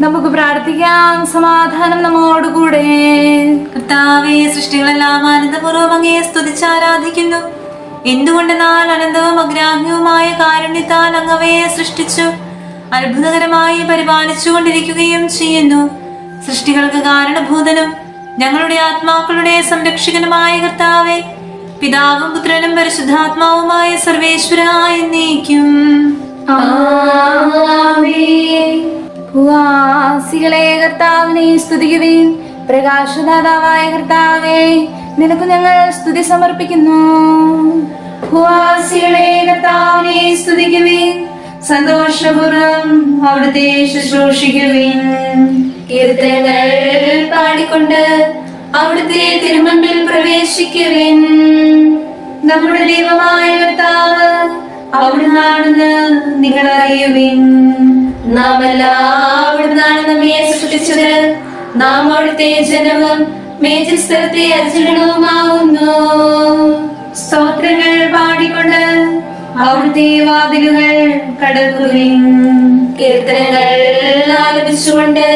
നമുക്ക് പ്രാർത്ഥിക്കാം. സമാധാനം നമ്മോടുകൂടെ. കർത്താവേ സൃഷ്ടികളെല്ലാം ആനന്ദപൂർവം അങ്ങയെ സ്തുതിച്ച് ആരാധിക്കുന്നു. എന്തുകൊണ്ടെന്നാൽ അനന്തവും അഗ്രാഹ്യവുമായ കാരുണ്യത്താൽ അങ്ങവയെ സൃഷ്ടിച്ചു. അത്ഭുതകരമായി പരിപാലിച്ചു കൊണ്ടിരിക്കുകയും ചെയ്യുന്നു. സൃഷ്ടികൾക്ക് കാരണഭൂതനും ഞങ്ങളുടെ ആത്മാക്കളുടെ സംരക്ഷകനുമായ കർത്താവെ പിതാവും പുത്രനും പരിശുദ്ധാത്മാവുമായ സർവേശ്വരായ നീക്കും ഭൂവാസികളെ കർത്താവിനെ സ്തുതിക്കുവേൻ. പ്രകാശദാതാവായ കർത്താവേ നിനക്ക് ഞങ്ങൾ സ്തുതി സമർപ്പിക്കുന്നു. ഭൂവാസികളെ കർത്താവിനെ സ്തുതിക്കുവേൻ. സന്തോഷപൂർവം അവിടുത്തെ ശുശ്രൂഷിക്കുവേൻ. കീർത്തനങ്ങൾ പാടിക്കൊണ്ട് അവിടുത്തെ തിരുമണ്ടിൽ പ്രവേശിക്കുവേൻ. നമ്മുടെ ദൈവമായ കർത്താവ് അവിടുന്നാണെന്ന് നിങ്ങൾ അറിയുവിൻ നാം എല്ലാവിടുന്നാണ് നമ്മെ സൃഷ്ടിച്ചത്. നാം അവിടുത്തെ ജനവും മേജസ്ഥലത്തെ അജനവുമാവുന്നു സ്തോത്രങ്ങൾ പാടിക്കൊണ്ട് അവിടുത്തെ വാതിലുകൾ കടക്കുവിൻ. കീർത്തനങ്ങൾ ആലപിച്ചുകൊണ്ട്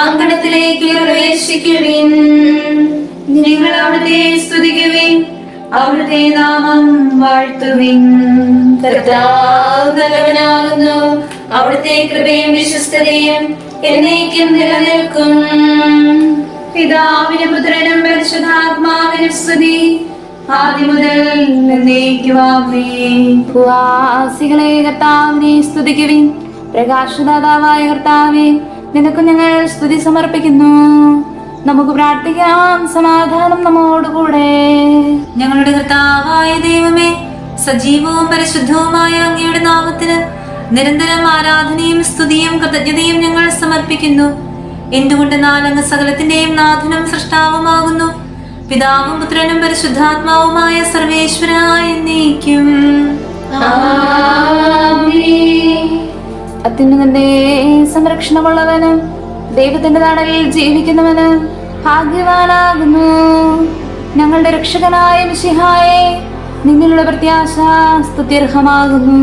അങ്കണത്തിലേക്ക് പ്രവേശിക്കുവിൻ. നിങ്ങൾ അവിടുത്തെ സ്തുതിക്കുവിൻ. അവിടുത്തെ നാമം വാഴ്ത്തുവിൻ. നല്ലവനാകുന്നു. അവിടുത്തെ കൃപയും വിശ്വസ്തതയും എന്നേക്കും നിലനിൽക്കും. പിതാവിനും പുത്രനും പരിശുദ്ധാത്മാവിനും സ്തുതി. ഭൂവാസികളെ കർത്താവിനെ സ്തുതിക്കുവിൻ. പ്രകാശദാതാവായ കർത്താവെ നിനക്ക് ഞങ്ങൾ സ്തുതി സമർപ്പിക്കുന്നു. നമുക്ക് പ്രാർത്ഥിക്കാം. സമാധാനം നമ്മോടുകൂടെ. ഞങ്ങളുടെ കർത്താവായ ദൈവമേ സജീവവും പരിശുദ്ധവുമായ അങ്ങയുടെ നാമത്തിന് നിരന്തരം ആരാധനയും സ്തുതിയും കൃതജ്ഞതയും ഞങ്ങൾ സമർപ്പിക്കുന്നു. എന്തുകൊണ്ട് നാലംഗ സകലത്തിന്റെയും നാഥനും സൃഷ്ടാവുമാകുന്നു? പിതാവും പുത്രനും പരിശുദ്ധാത്മാവുമായ സർവേശ്വരായ അത്യുന്നതന്റെ സംരക്ഷണമുള്ളവന് ദൈവത്തിന്റെ നാടലിൽ ജീവിക്കുന്നവന് ഭാഗ്യവാനാകുന്നു. ഞങ്ങളുടെ രക്ഷകനായ മിശിഹായെ നിന്നിലുള്ള പ്രത്യാശ സ്തുത്യർഹമാകുന്നു.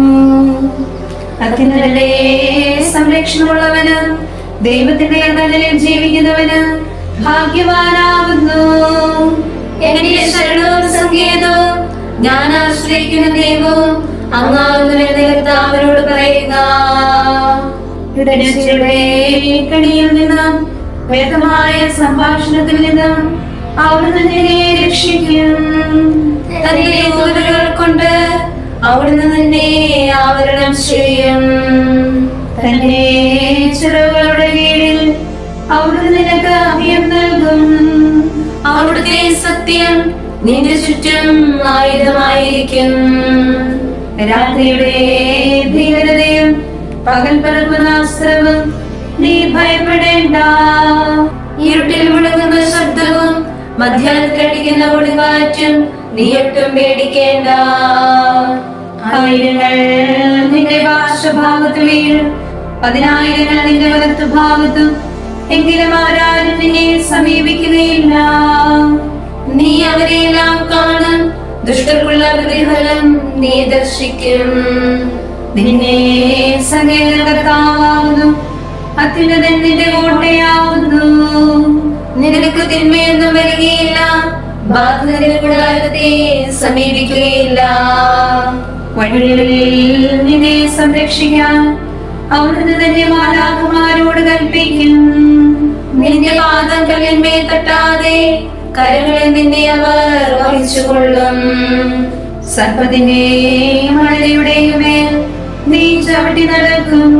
സംരക്ഷണമുള്ളവന് ദൈവത്തിന്റെ നാടലിൽ ജീവിക്കുന്നവന് ഭാഗ്യവാനാകുന്നു. എന്റെ ശരണവും സങ്കേതവും ഞാൻ ആശ്രയിക്കുന്ന ദൈവവും അങ്ങാവുന്ന അവരോട് പറയുക. ഇടനച്ചയുടെ കണിയിൽ വ്യക്തമായ സംഭാഷണത്തിൽ നിന്നും അവിടുന്ന് നിന്നെ രക്ഷിക്കും. തന്റെ ദൂതകൾ കൊണ്ട് അവിടുന്ന് നിന്നെ ആവരണം ചെയ്യും. തന്റെ ചിറകുകളുടെ കീഴിൽ അവിടുന്ന് നിനക്ക് അഭയം നൽകും. അവിടുത്തെ സത്യം നിന്റെ ചുറ്റും ആയുധമായിരിക്കും. രാത്രിയുടെ ഭീകരതയും പകൽ നീ ഭയപ്പെടേണ്ട. ഇരുട്ടിൽ മുഴങ്ങുന്ന ശബ്ദവും മധ്യാഹ്നത്തിലടിക്കുന്ന ഒളിവാറ്റും നീ ഒട്ടും പേടിക്കേണ്ട. ആയിരങ്ങൾ നിന്റെ പാർശ്വഭാഗത്ത് വീഴും. പതിനായിരങ്ങൾ നിന്റെ വലത്തു ഭാഗത്തും എങ്കിലും ആരാരും നിന്നെ സമീപിക്കുകയില്ല. നീ അവരെയെല്ലാം കാണും. ദുഷ്ടർക്കുള്ള പ്രതിഫലം നീ ദർശിക്കും. നിന്നെ സങ്കേതകർത്താവുന്നു അത്യുന്നതൻ നിന്റെ കോട്ടയാവുന്നു. നിനക്ക് തിന്മയൊന്നും വരികയില്ല. കൂടാരത്തെ സമീപിക്കുകയില്ല. വഴികളിൽ നിന്നെ സംരക്ഷിക്കാൻ അവിടുന്ന് തന്നെ മാലാഖമാരോട് കൽപ്പിക്കും. നിന്റെ പാദം തട്ടാതെ കരങ്ങളിൽ നിന്നെ അവർ വഹിച്ചുകൊള്ളും. സർപ്പത്തിന്റെയും മഴയുടെയും മേൽ നീ ചവിട്ടി നടക്കും.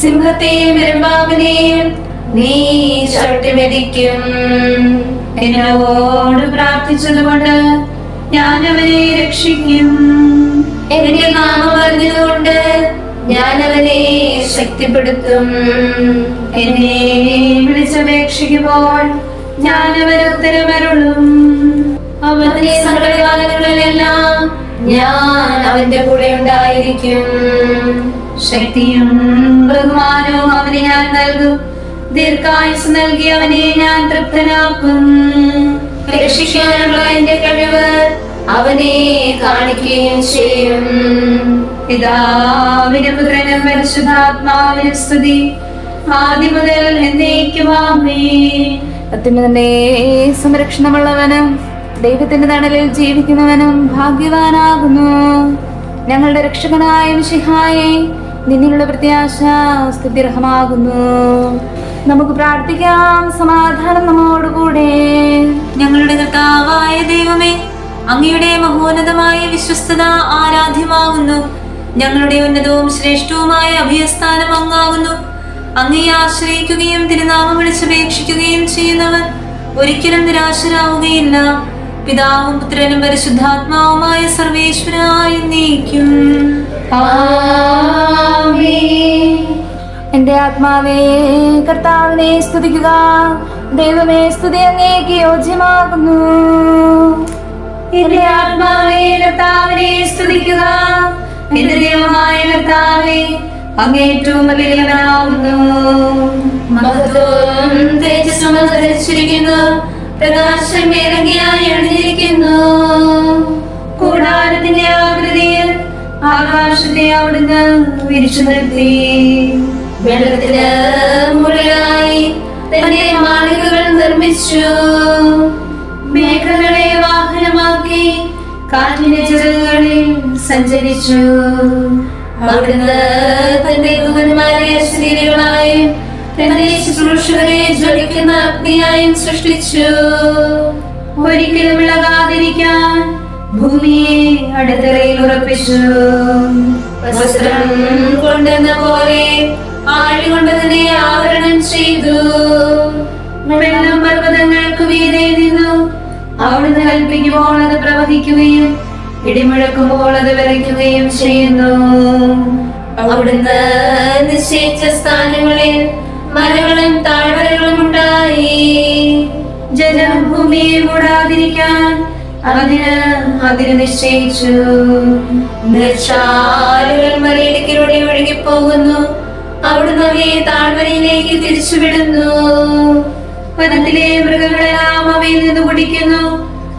സിംഹത്തെയും എരുമ്പാവിനെയും നീ ചവിട്ടി മെതിക്കും. എന്നോട് പ്രാർത്ഥിച്ചതുകൊണ്ട് ഞാൻ അവനെ രക്ഷിക്കും. എന്റെ നാമം പറഞ്ഞതുകൊണ്ട് ഞാൻ അവനെ ശക്തിപ്പെടുത്തും. എന്നെ വിളിച്ചപേക്ഷിക്കുമ്പോൾ ഞാൻ അവന് ഉത്തരമരുളും. അവന്റെ സകലകാലങ്ങളിലെല്ലാം ഞാൻ അവന്റെ കൂടെ ഉണ്ടായിരിക്കും. ശക്തിയും ബഹുമാനവും അവന് ഞാൻ നൽകും. ദീർഘായുസ് നൽകി അവനെ ഞാൻ തൃപ്തനാക്കും. രക്ഷിക്കാനുള്ള എന്റെ കഴിവ് അവനെ കാണിക്കുകയും ചെയ്യും. പിതാവിന് പുത്രനും പരിശുദ്ധാത്മാവിനും സ്തുതി. ആദ്യം മുതൽ എന്നേക്കുമാമേ. അത്യുന്നതന്റെ സംരക്ഷണമുള്ളവനും ദൈവത്തിന്റെ തണലിൽ ജീവിക്കുന്നവനും ഭാഗ്യവാനാകുന്നു. ഞങ്ങളുടെ രക്ഷകനായ മിഷിഹായെ നിന്നിലുള്ള പ്രത്യാശ സ്തുതിർഹമാകുന്നു നമുക്ക് പ്രാർത്ഥിക്കാം. സമാധാനം നമ്മോടുകൂടെ. ഞങ്ങളുടെ കർത്താവായ ദൈവമേ അങ്ങയുടെ മഹോന്നതമായ വിശ്വസ്തത ആരാധ്യമാകുന്നു. ഞങ്ങളുടെ ഉന്നതവും ശ്രേഷ്ഠവുമായ അഭയസ്ഥാനം അങ്ങാകുന്നു. അങ്ങയെ ആശ്രയിക്കുകയും തിരുനാമം വിളിച്ചപേക്ഷിക്കുകയും ചെയ്യുന്നവർ ഒരിക്കലും നിരാശരാവുകയില്ല. പിതാവും പുത്രനും പരിശുദ്ധാത്മാവുമായ സർവേശ്വരായി നീക്കും. എന്റെ ആത്മാവേ കർത്താവിനെ സ്തുതിക്കുക. ദൈവമേ സ്തുതി അങ്ങേക്ക് യോജ്യമാകുന്നു. എന്റെ ആത്മാവേ കർത്താവിനെ സ്തുതിക്കുക. എന്റെ ദൈവമായ കർത്താവേ അങ്ങേറ്റവും വലിയവനാകുന്നു മഹത്വം തേജസ്സും ധരിച്ചിരിക്കുന്നു പ്രകാശം ഇറങ്ങിയായി അണിഞ്ഞിരിക്കുന്നു കൂടാരത്തിന്റെ ആകൃതിയിൽ ആകാശത്തെ അവിടുന്ന് വിരിച്ചു നിർത്തി വെള്ളത്തിന് മുകളിലായി തന്റെ മാളികകൾ നിർമ്മിച്ചു. മേഘങ്ങളെ വാഹനമാക്കി കാറ്റിന്റെ ചിറകുകളിൽ സഞ്ചരിച്ചു. അവിടുന്ന് തന്റെ ദൂതന്മാരെ ശരീരങ്ങളായും തന്റെ ശുശ്രൂഷകരെ ജ്വലിക്കുന്ന അഗ്നിയായും സൃഷ്ടിച്ചു. ഒരിക്കലും ഇളകാതിരിക്കാൻ ഭൂമിയെ അടുത്തറയിൽ ഉറപ്പിച്ചു. വസ്ത്രം കൊണ്ടെന്ന പോലെ ആഴി കൊണ്ടതിനെ ആവരണം ചെയ്തു. വെള്ളം പർവതങ്ങൾക്ക് വീതെ നിന്നു. അവിടുന്ന് കൽപ്പിക്കുമ്പോൾ അത് പ്രവഹിക്കുകയും ഇടിമുഴക്കുമ്പോൾ അത് വിറയ്ക്കുകയും ചെയ്യുന്നു. അവിടുന്ന് നിശ്ചയിച്ച സ്ഥാനങ്ങളിൽ മലകളും താഴ്വരകളും ഉണ്ടായി. ജലം ഭൂമിയെ മൂടാതിരിക്കാൻ അതിന് അതിന് നിശ്ചയിച്ചു. നിർച്ചാലുകൾ മലയിടുക്കിലൂടെ ഒഴുകിപ്പോകുന്നു. അവിടുന്ന് അവയെ താഴ്വരയിലേക്ക് തിരിച്ചുവിടുന്നു. വനത്തിലെ മൃഗങ്ങളെല്ലാം അവയിൽ നിന്ന് കുടിക്കുന്നു.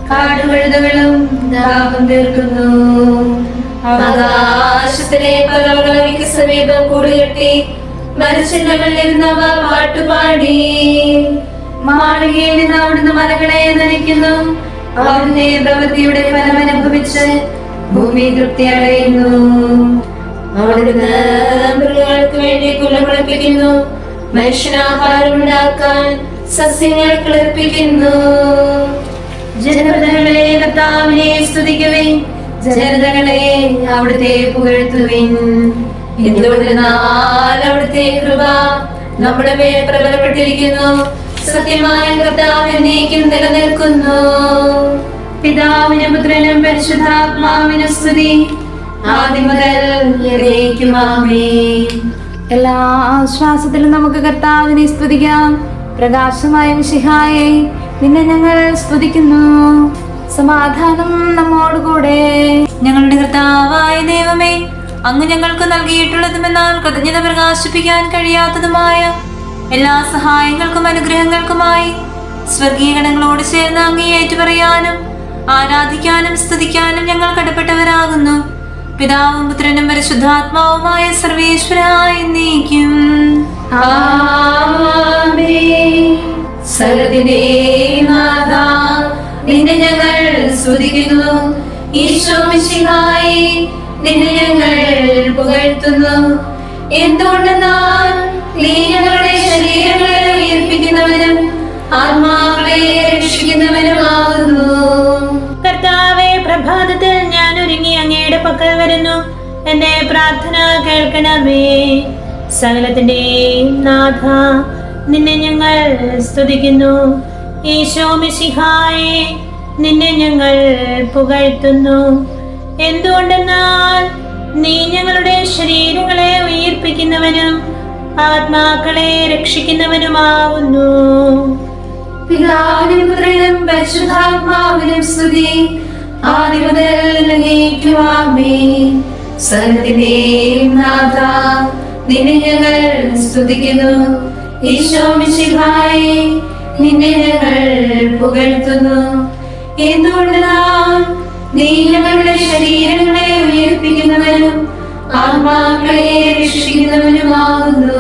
കാടുകഴുതകളും ദാഹം തീർക്കുന്നു. ആകാശത്തിലെ പലവകൾക്ക് സമീപം കൂടുകെട്ടി മരച്ചില്ലകളിലിരുന്നവ പാട്ടുപാടി. മാളികയിൽ നിന്ന് അവിടുന്ന് മലകളെ നനയ്ക്കുന്നു. അവിടുന്ന് പ്രവൃത്തിയുടെ ഫലം അനുഭവിച്ച് ഭൂമി തൃപ്തി അടയുന്നു. അവിടുന്ന് മൃഗങ്ങൾക്ക് വേണ്ടി കുലമുളപ്പിക്കുന്നു മനുഷ്യനാഹാരം ഉണ്ടാക്കാൻ സസ്യങ്ങൾ കിളിർപ്പിക്കുന്നു. ജനപദങ്ങളെ കർത്താവിനെ സ്തുതിക്കുവിൻ. ജനതകളെ അവിടുത്തെ പുകഴ്ത്തുവിൻ. എന്തുകൊണ്ടെന്നാൽ അവിടുത്തെ കൃപ നമ്മുടെ മേൽ പ്രബലപ്പെട്ടിരിക്കുന്നു? സത്യമായ കർത്താവ് എന്നേക്കും നിലനിൽക്കുന്നു. പിതാവിനും പുത്രനും പരിശുദ്ധാത്മാവിനും സ്തുതി. ആദ്യം മുതൽ എല്ലാ ആശ്വാസത്തിലും നമുക്ക് കർത്താവിനെ സ്തുതിക്കാം. പ്രകാശമായ വിശിഹായെ നിന്നെ ഞങ്ങൾ സ്തുതിക്കുന്നു. സമാധാനം നമ്മോടുകൂടെ. ഞങ്ങളുടെ കർത്താവായ ദൈവമേ അങ്ങ് ഞങ്ങൾക്ക് നൽകിയിട്ടുള്ളതുമെന്നാൽ കൃതജ്ഞത പ്രകാശിപ്പിക്കാൻ കഴിയാത്തതുമായ എല്ലാ സഹായങ്ങൾക്കും അനുഗ്രഹങ്ങൾക്കുമായി സ്വർഗീയ ഗണങ്ങളോട് ചേർന്ന് അങ്ങേ ഏറ്റുപറയാനും ആരാധിക്കാനും സ്തുതിക്കാനും ഞങ്ങൾ കടപ്പെട്ടവരാകുന്നു. പിതാവും പുത്രനും പരിശുദ്ധാത്മാവുമായ സർവേശ്വരായി നീക്കും നിന്നെ ഞങ്ങൾ സ്തുതിക്കുന്നു. ഈശോ മിശിഹായി നിന്നെ ഞങ്ങൾ പുകഴ്ത്തുന്നു എന്തുകൊണ്ടെന്നാൽ നീ ഞങ്ങളുടെ ശരീരങ്ങളെ ഉയർപ്പിക്കുന്നവനും ആത്മാക്കളെ രക്ഷിക്കുന്നവനുമാകുന്നു കർത്താവെ പ്രഭാതത്തിൽ ഞാൻ ഒരുങ്ങി അങ്ങയുടെ പക്കൽ വരുന്നു. എന്റെ പ്രാർത്ഥന കേൾക്കണമേ. സകലത്തിന്റെ നാഥ നിന്നെ ഞങ്ങൾ സ്തുതിക്കുന്നു. ഈശോ നിന്നെ ഞങ്ങൾ പുകഴ്ത്തുന്നു. എന്തുകൊണ്ടെന്നാൽ നീ ഞങ്ങളുടെ ശരീരങ്ങളെ ഉയർപ്പിക്കുന്നവനും ആത്മാക്കളെ രക്ഷിക്കുന്നവനുമാവുന്നു. പിതാവിനും പുത്രനും പരിശുദ്ധാത്മാവിനും സ്തുതി. സകലത്തിന്റെയും നാഥ നിന്നെ ഞങ്ങൾ സ്തുതിക്കുന്നു. ഈശോ മിശിഹായി നിന്നെ ഞങ്ങൾ പുകഴ്ത്തുന്നു. എന്തുകൊണ്ടെന്നാൽ നീ ഞങ്ങളുടെ ശരീരങ്ങളെ ഉയർപ്പിക്കുന്നവനും ആത്മാക്കളെ രക്ഷിക്കുന്നവനുമാകുന്നു.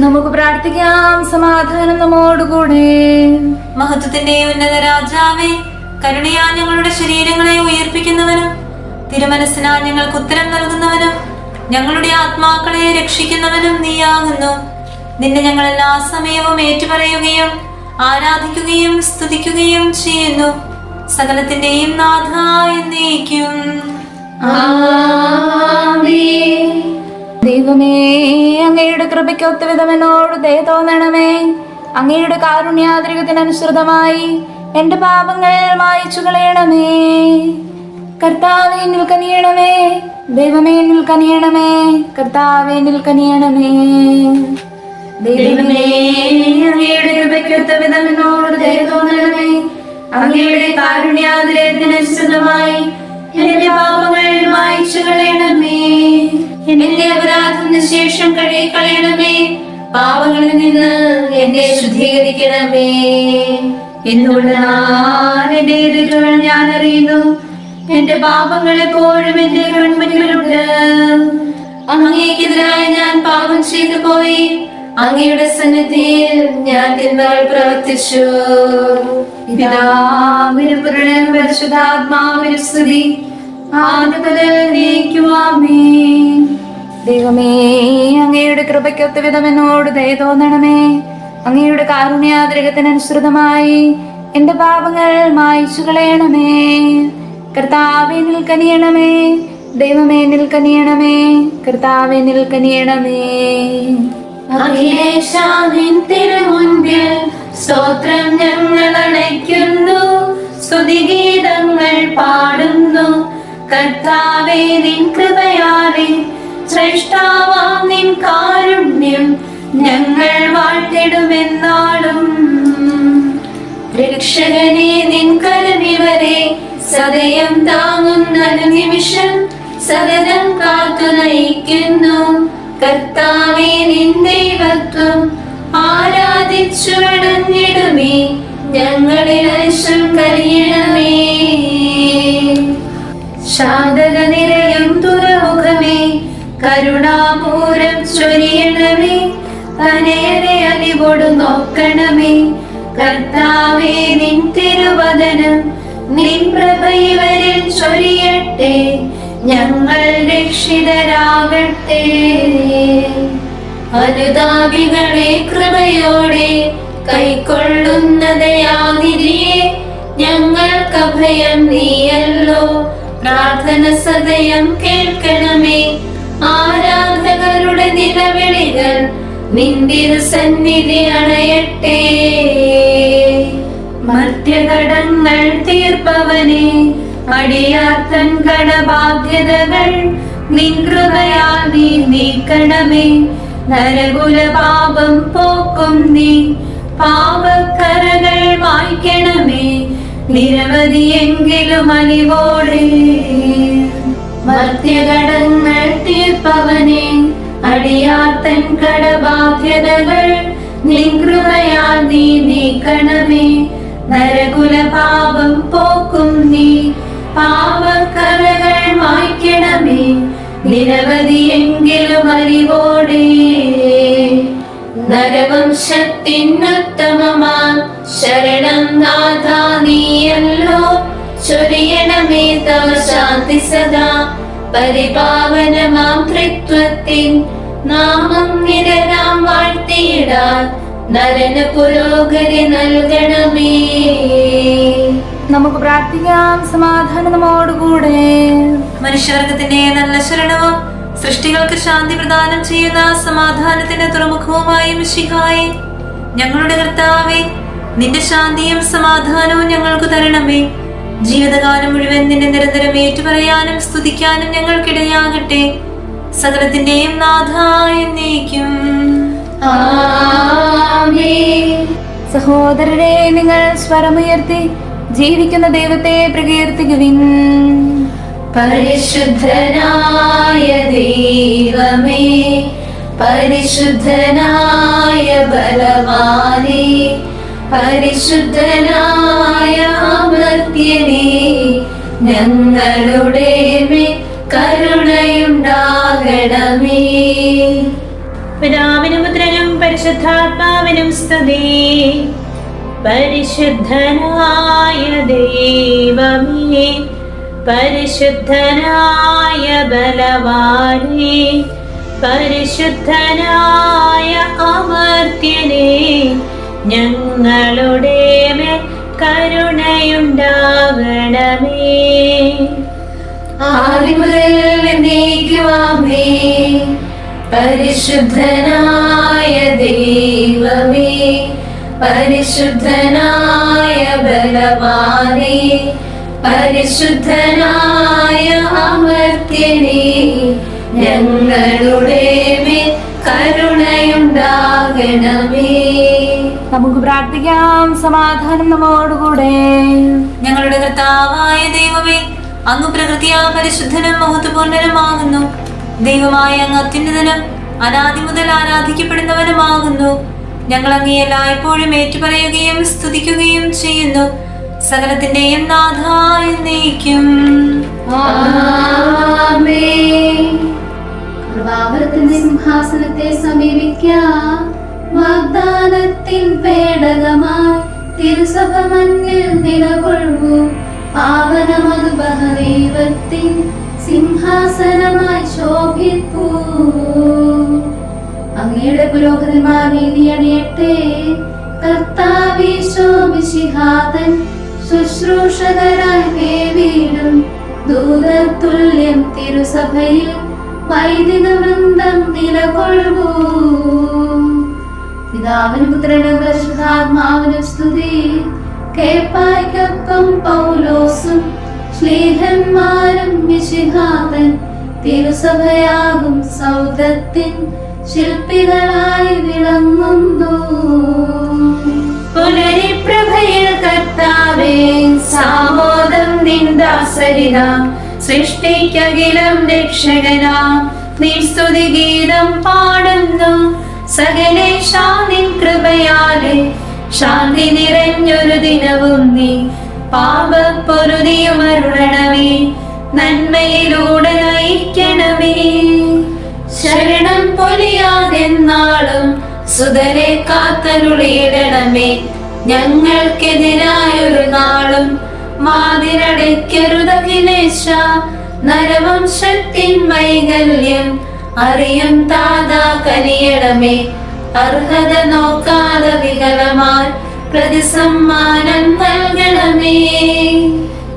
നമുക്ക് പ്രാർത്ഥിക്കാം. സമാധാനം നമ്മോടുകൂടെ. മഹത്വത്തിന്റെ ഉന്നത രാജാവേ കരുണയാ ഞങ്ങളുടെ ശരീരങ്ങളെ ഉയർപ്പിക്കുന്നവനും തിരുമനസ്സിനാ ഞങ്ങൾക്ക് ഉത്തരം നൽകുന്നവനും ഞങ്ങളുടെ ആത്മാക്കളെ രക്ഷിക്കുന്നവനും നീയാകുന്നു. നിന്നെ ഞങ്ങൾ എല്ലാ സമയവും ഏറ്റുപറയുകയും ആരാധിക്കുകയും സ്തുതിക്കുകയും ചെയ്യുന്നു. സകലത്തിന്റെയും നാഥ എന്നേക്കും. ദൈവമേ അങ്ങയുടെ കൃപയ്ക്ക് ഒത്തുവിധം ദയ തോന്നണമേ. അങ്ങയുടെ കാരുണ്യാതിരികത്തിനനുസൃതമായി എന്റെ പാപങ്ങൾ മായിച്ചു കളയണമേ. കർത്താവേ നിൽക്കനിയണമേ കനിയണമേ. ദൈവമേ നിൽക്കനിയണമേ കർത്താവേ കർത്താവെ എന്നിൽ കനിയണമേ. ദൈവമേ അങ്ങയുടെ കൃപയ്ക്കൊത്ത എന്നോട് ദയ തോന്നണമേ. അങ്ങയുടെ കാരുണ്യാതിരത്തിനനുസൃതമായി എന്റെ പാപങ്ങൾ മായിച്ചു കളയണമേ എന്റെ അപരാധത്തിന് ശേഷം കഴുകി കളയണമേ പാപങ്ങളിൽ നിന്ന് എന്നെ ശുദ്ധീകരിക്കണമേ. എന്നുള്ള എന്റെ എതിരുകൾ ഞാൻ അറിയുന്നു. എന്റെ പാപങ്ങൾ എപ്പോഴും എന്റെ കൺമുന്നിലുണ്ട് അങ്ങേക്കെതിരായി ഞാൻ പാപം ചെയ്തു പോയി അങ്ങയുടെ സന്നിധിയിൽ ഞാൻ തിന്മകൾ പ്രവർത്തിച്ചു. പിതാവിനും പുരുഷനും പരിശുദ്ധാത്മാവിനും സ്തുതി. ദൈവമേ അങ്ങയുടെ കൃപയ്ക്കൊത്ത വിധം എന്നോട് ദയ തോന്നണമേ. അങ്ങയുടെ കാരുണ്യാഗ്രഹത്തിനനുസൃതമായി എന്റെ പാപങ്ങൾ മായിച്ചു കളയണമേ. കർത്താവെ നിൽക്കനിയണമേ ദൈവമേ നിൽക്കനിയണമേ കർത്താവെ നിൽക്കനിയണമേ അഖിലേശാനിൻ തിരുമുൻപിൽ സ്തോത്രം ഞങ്ങൾ അണയ്ക്കുന്നു. സ്തുതിഗീതങ്ങൾ പാടുന്നു. കർത്താവേ നിൻ കൃപയാലെ ശ്രേഷ്ഠാവാം നിൻ കാരുണ്യം ഞങ്ങൾ വാഴ്ത്തിടുമെന്നാളും. രക്ഷകനെ നിൻ കരവിവരെ സദയം താങ്ങുന്ന നിമിഷം സദനം കാത്തു നയിക്കുന്നു. കർത്താവേ നിൻ ദൈവത്വം ആരാധിച്ചു വണങ്ങിടുമേ ഞങ്ങളിൽ അശം കരിയണമേ ശാന്തക നിരയും തുറമുഖമേ. കരുണാപൂരം ചൊരിയണമേ. തനയരെ അലിവോട് നോക്കണമേ. കർത്താവേ നിൻ തിരുവദനം നിൻ പ്രഭ ചൊരിയട്ടെ. ഞങ്ങൾ രക്ഷിതരാകട്ടെ. അനുതാപികളെ കൃപയോടെ കൈക്കൊള്ളുന്നതയാതിരിയെ ഞങ്ങൾക്ക് അഭയം നീയല്ലോ. പ്രാർത്ഥന സദയം കേൾക്കണമേ. ആരാധകരുടെ നിലവിളികൾ നിന്തിരു സന്നിധി അണയട്ടെ. മർത്യഘടങ്ങൾ തീർപ്പവനെ അടിയാത്തൻ കടബാധ്യതകൾ നിൻ കൃപയാൽ നീ നീക്കണമേ. നരകുല പാപം പോക്കും നീ. പാപക്കറകൾ വായിക്കണമേ നിരവധിയെങ്കിലും അലിവോടെ. മർത്യഘടങ്ങൾ തീർപ്പവനെ. അടിയാത്തൻ കടബാധ്യതകൾ നിൻ കൃപയാൽ നീ നീക്കണമേ. നരകുല പാപം പോക്കും നീ. പാപക്കറകൾ മായ്ക്കണമേ. നിരവധിയെങ്കിലും അറിവോടെ നരവംശത്തിനുത്തമമാ ശരണം നാഥ നീയല്ലോ. ചൊരിയണമേ തവ ശാന്തി സദാ. പരിപാവനമാം തൃത്വത്തിൻ നാമം നിരനാം വാഴ്ത്തിയിടാൻ. നരന് പുരോഗതി നൽകണമേ. നമുക്ക് പ്രാർത്ഥിക്കാം. സമാധാനമോടുകൂടെ നമ്മോടുകൂടെ. മനുഷ്യവർഗത്തിന്റെ നല്ല ശരണവും സൃഷ്ടികൾക്ക് ശാന്തി പ്രദാനം ചെയ്യുന്ന സമാധാനത്തിന്റെ തുറമുഖവുമായും മിശിഹായി ഞങ്ങളുടെ കർത്താവെ നിന്റെ ശാന്തിയും സമാധാനവും ഞങ്ങൾക്ക് തരണമേ. ജീവിതകാലം മുഴുവൻ നിന്നെ നിരന്തരം ഏറ്റുപറയാനും സ്തുതിക്കാനും ഞങ്ങൾക്കിടയാകട്ടെ. സകലത്തിന്റെയും നാഥായ സഹോദരരെ നിങ്ങൾ സ്വരമുയർത്തി ജീവിക്കുന്ന ദൈവത്തെ പ്രകീർത്തിക്കുവിൻ. പരിശുദ്ധനായ ദൈവമേ പരിശുദ്ധനായ ബലവാനെ പരിശുദ്ധനായ അമൃത്യനെ ഞങ്ങളുടെ കരുണയുണ്ടാകണമേ. പിതാവിനും പുത്രനും പരിശുദ്ധാത്മാവിനും സ്തുതി. പരിശുദ്ധനായ ദൈവമേ പരിശുദ്ധനായ ബലവാനേ പരിശുദ്ധനായ അമർത്യനേ ഞങ്ങളുടെ മേൽ കരുണയുണ്ടാകണമേ. പരിശുദ്ധനായ ദൈവമേ പരിശുദ്ധനായ ബലവാനെ പരിശുദ്ധനായ അമർത്യനെ ഞങ്ങളുടെ മേൽ കരുണയുണ്ടാകണമേ. നമുക്ക് പ്രാർത്ഥിക്കാം സമാധാനം നമ്മോടുകൂടെ. ഞങ്ങളുടെ കർത്താവായ ദൈവമേ അങ്ങ് പ്രകൃതിയാ പരിശുദ്ധനും മഹത്വപൂർണനുമാകുന്നു. ദൈവമായ അങ്ങ് അത്യുന്നതനും അനാദി മുതൽ ആരാധിക്കപ്പെടുന്നവനുമാകുന്നു. ഞങ്ങൾ അങ്ങേ എല്ലായ്പ്പോഴും ഏറ്റുപറയുകയും സ്തുതിക്കുകയും ചെയ്യുന്നു. സകലത്തിന്റെയും നാഥായ നയിക്കും. കൃപാവരത്തിന്റെ സിംഹാസനത്തെ സമീപിക്കാം. വാഗ്ദാനത്തിൻ പേടകമായി തിരുസഭ മണ്ണിൽ നിലകൊള്ളൂ. പാവനമതു ബഹദൈവത്തിൻ സിംഹാസനമായി ശോഭിപ്പൂ. അങ്ങയുടെ പുരോഹിതന്മാർ നീതി അണിയട്ടെ. കർത്താവീശോ മിശിഹാതൻ ശുശ്രൂഷകരായി വേവീടും ദൂതത്തുല്യം തിരുസഭയിൽ വൈദിക വൃന്ദം നിലകൊള്ളൂ പിതാവിനും പുത്രനും പരിശുദ്ധാത്മാവിനും സ്തുതി. കേപ്പായ്ക്കൊപ്പം പൗലോസും ശ്ലീഹന്മാരും മിശിഹാതൻ തിരുസഭയാകും സൗദത്തിൻ ശില്പികളായി വിളങ്ങുന്നു. പുനരിപ്രഭയിൽ കർത്താവേ സാമോദം നിന്ദാസരിത സൃഷ്ടിക്കകിലം രക്ഷകന. നീ സ്തുതി ഗീതം പാടുന്നു. സകലേശാ നിൻ കൃപയാലെ. ശാന്തി നിറഞ്ഞൊരു ദിനവും നീ. പാപപ്പൊരുതിയുമരുളണമേ നന്മയിലൂടെ നയിക്കണമേ. പൊലിയാതെന്നാളും സുതരെ കാത്തരുളിയിടണമേ ഞങ്ങൾക്കെതിരായൊരു നാളും മാതിരടയ്ക്കരുതഖിലേശ നരവംശത്തിൻ വൈകല്യം അറിയും താതാ കനിയണമേ. അർഹത നോക്കാതെ വികലമാർ പ്രതിസമ്മാനം നൽകണമേ.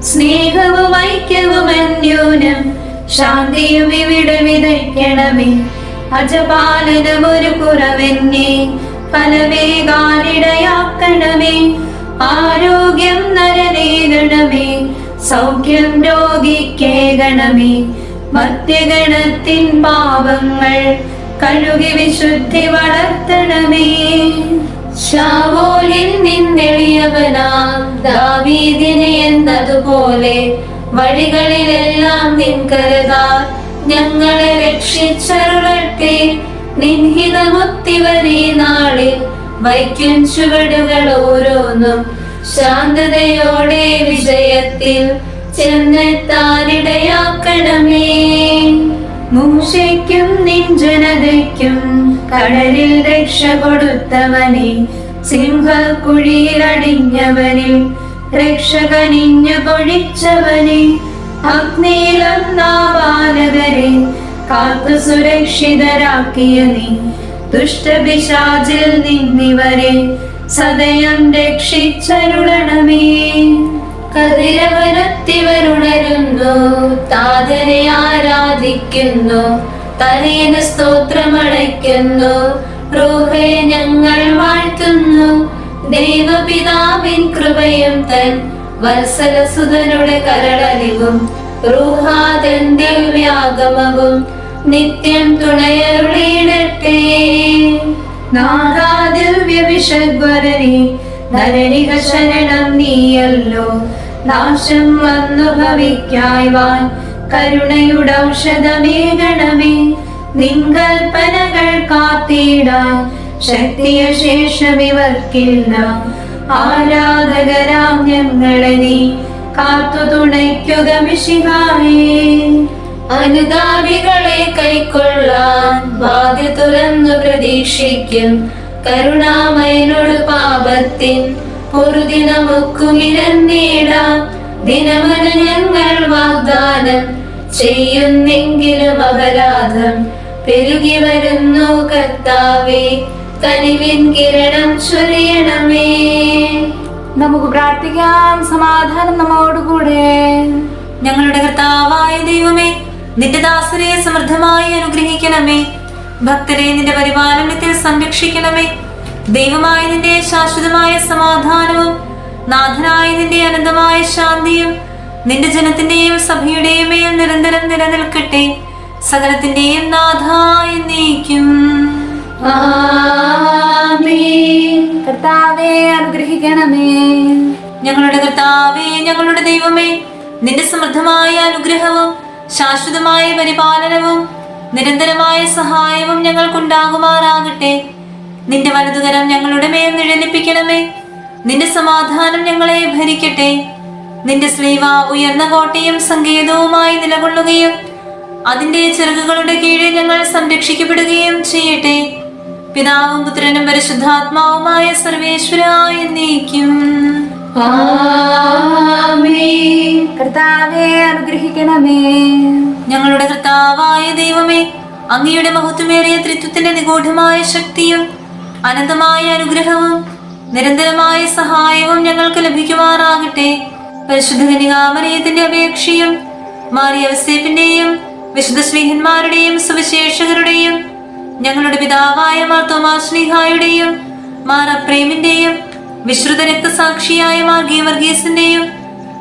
സ്നേഹവും ഐക്യവും അന്യൂനം ശാന്തിയും ഇവിടെ വിതയ്ക്കണമേ. അജപാലനം ഒരു കുറവെന്നെ ഫലവേകാനിടയാക്കണമേ ആരോഗ്യം നരനേകണമേ സൗഖ്യം രോഗിക്കേകണമേ. മധ്യഗണത്തിൻ പാപങ്ങൾ കഴുകി വിശുദ്ധി വളർത്തണമേ. ശാവോലിൽ നിന്നെളിയവനാം ദാവീദിനെ എന്നതുപോലെ വഴികളിലെല്ലാം നിൻ ഞങ്ങളെ രക്ഷിച്ചരുളട്ടെ. നിൻഹിതമൊത്തിവരീ നാളിൽ വൈക്കും ചുവടുകൾ ഓരോന്നും ശാന്തതയോടെ വിജയത്തിൽ ചെന്നെത്താനിടയാക്കണമേ. മൂശയ്ക്കും നിൻ ജനതയ്ക്കും കടലിൽ രക്ഷ കൊടുത്തവനെ സിംഹക്കുഴിയിലടിഞ്ഞവനെ രക്ഷകനിഞ്ഞു പൊഴിച്ചവനെ അഗ്നിയിലൊന്നാവാനകരെ കാത്തു സുരക്ഷിതരാക്കിയ നീ. ദുഷ്ടപിശാചിൽ നിന്നിവരെ സദയം രക്ഷിച്ചരുളണമേ. കതിരവനത്തിവരുണരുന്നു താതനെ ആരാധിക്കുന്നു തലേന് സ്തോത്രമടയ്ക്കുന്നു റൂഹെ ഞങ്ങൾ വാഴ്ത്തുന്നു ദൈവപിതാവിൻ കൃപയും തൻ വത്സലസുതനുടെ കരളലിവും റൂഹാതൻ ദിവ്യാഗമവും നിത്യം തുണയരുളിയിടട്ടെ നാദാദിവ്യവിഷഗ്വരനെ ധരണിക ശരണം നീയല്ലോ. നാശം വന്നു ഭവിക്കായ്വാൻ കരുണയുടെ ഔഷധമേകണമേ നിങ്കൽപ്പനകൾ കാത്തിടാൻ ശക്തിയ ശേഷമിവർക്കില്ല ആരാധകരാം ഞങ്ങളെ നീ കാത്തു തുണയ്ക്കുക മിഷിഹായേ അനുതാപികളെ കൈക്കൊള്ളാൻ വാതിൽ തുറന്നു പ്രതീക്ഷിക്കും കരുണാമയനോട് പാപത്തിൻ പൊറുതി നമുക്കുമിരന്നേടാം ദിനമന ഞങ്ങൾ വാഗ്ദാനം ചെയ്യുന്നെങ്കിലും അപരാധം പെരുകി വരുന്നു കർത്താവേ. കനിവിൻ കിരണം ചൊരിയണമേ. നമുക്ക് പ്രാർത്ഥിക്കാം. സമാധാനം നമ്മോടുകൂടെ. ഞങ്ങളുടെ കർത്താവായ ദൈവമേ നിന്റെ ദാസരെ സമൃദ്ധമായി അനുഗ്രഹിക്കണമേ. ഭക്തരെ നിന്റെ പരിപാലനത്തിൽ സംരക്ഷിക്കണമേ. ദൈവമായ നിന്റെ ശാശ്വതമായ സമാധാനവും നാഥനായ നിന്റെ അനന്തമായ ശാന്തിയും നിന്റെ ജനത്തിന്റെയും സഭയുടെയും മേൽ നിരന്തരം നിലനിൽക്കട്ടെ. സകലത്തിന്റെയും നാഥായി നീക്കും. കർത്താവെ അനുഗ്രഹിക്കണമേ. ഞങ്ങളുടെ കർത്താവേ ഞങ്ങളുടെ ദൈവമേ നിന്റെ സമൃദ്ധമായ അനുഗ്രഹവും ശാശ്വതമായ പരിപാലനവും നിരന്തരമായ സഹായവും ഞങ്ങൾക്കുണ്ടാകുമാറാകട്ടെ. നിന്റെ വലതുകരം ഞങ്ങളുടെ മേൽ നിഴലിപ്പിക്കണമേ. നിന്റെ സമാധാനം ഞങ്ങളെ ഭരിക്കട്ടെ. നിന്റെ സ്ലീവ ഉയർന്ന കോട്ടയും സങ്കേതവുമായി നിലകൊള്ളുകയും അതിന്റെ ചിറകുകളുടെ കീഴിൽ ഞങ്ങൾ സംരക്ഷിക്കപ്പെടുകയും ചെയ്യട്ടെ. പിതാവും പുത്രനും പരിശുദ്ധാത്മാവുമായ സർവേശ്വരായ നീക്കും. കർത്താവെ അനുഗ്രഹിക്കണമേ. ഞങ്ങളുടെ കർത്താവായ ദൈവമേ അങ്ങയുടെ മഹത്വമേറിയ ത്രിത്വത്തിന്റെ നിഗൂഢമായ ശക്തിയും അനന്തമായ അനുഗ്രഹവും നിരന്തരമായ സഹായവും ഞങ്ങൾക്ക് ലഭിക്കുമാറാകട്ടെ. പരിശുദ്ധ കനികാമറിയത്തിന്റെ അപേക്ഷയും മാറിയവസേപ്പിന്റെയും വിശുദ്ധ ശ്രീഹന്മാരുടെയും സുവിശേഷകരുടെയും ഞങ്ങളുടെ പിതാവായ മാർ മാറപ്രേമിന്റെയും വിശ്രുത രക്തസാക്ഷിയായ മാർ വർഗീസിന്റെയും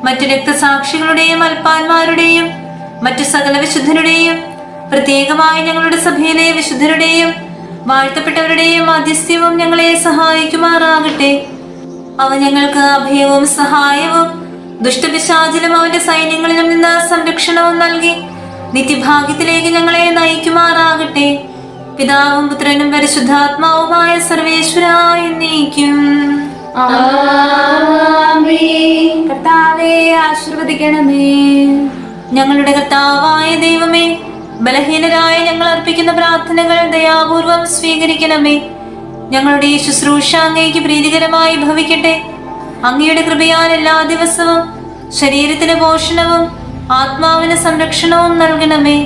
മറ്റു രക്തസാക്ഷികളുടെയും അൽപ്പാന്മാരുടെയും മറ്റു സകല വിശുദ്ധരുടെയും പ്രത്യേകമായി ഞങ്ങളുടെ സഭയിലെ വിശുദ്ധരുടെയും വാഴ്ത്തപ്പെട്ടവരുടെയും മാധ്യസ്ഥ്യവും ഞങ്ങളെ സഹായിക്കുമാറാകട്ടെ. അവ ഞങ്ങൾക്ക് അഭയവും സഹായവും ദുഷ്ടപിശാചിലും അവന്റെ സൈന്യങ്ങളിലും നിന്ന് സംരക്ഷണവും നൽകി നിത്യഭാഗ്യത്തിലേക്ക് ഞങ്ങളെ നയിക്കുമാറാകട്ടെ. പിതാവും പുത്രനും പരിശുദ്ധാത്മാവുമായ സർവേശ്വരായ നീക്കും കർത്താവെ ആശീർവദിക്കണമേ. ഞങ്ങളുടെ കർത്താവായ ദൈവമേ ബലഹീനരായ ഞങ്ങൾ അർപ്പിക്കുന്ന പ്രാർത്ഥനകൾ ദയാപൂർവം സ്വീകരിക്കണമേ. ഞങ്ങളുടെ ഈ ശുശ്രൂഷ അങ്ങേക്ക് പ്രീതികരമായി ഭവിക്കട്ടെ. അങ്ങയുടെ കൃപയാൽ എല്ലാ ദിവസവും ശരീരത്തിന് പോഷണവും ആത്മാവിന് സംരക്ഷണവും നൽകണമേ.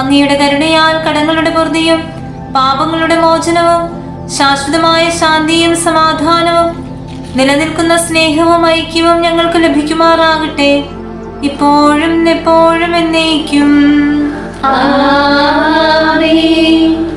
അങ്ങയുടെ കരുണയാൽ കടങ്ങളുടെ പൊറുതിയും പാപങ്ങളുടെ മോചനവും ശാശ്വതമായ ശാന്തിയും സമാധാനവും നിലനിൽക്കുന്ന സ്നേഹവും ഐക്യവും ഞങ്ങൾക്ക് ലഭിക്കുമാറാകട്ടെ. ഇപ്പോഴും എപ്പോഴും എന്നേക്കും. ആമേൻ.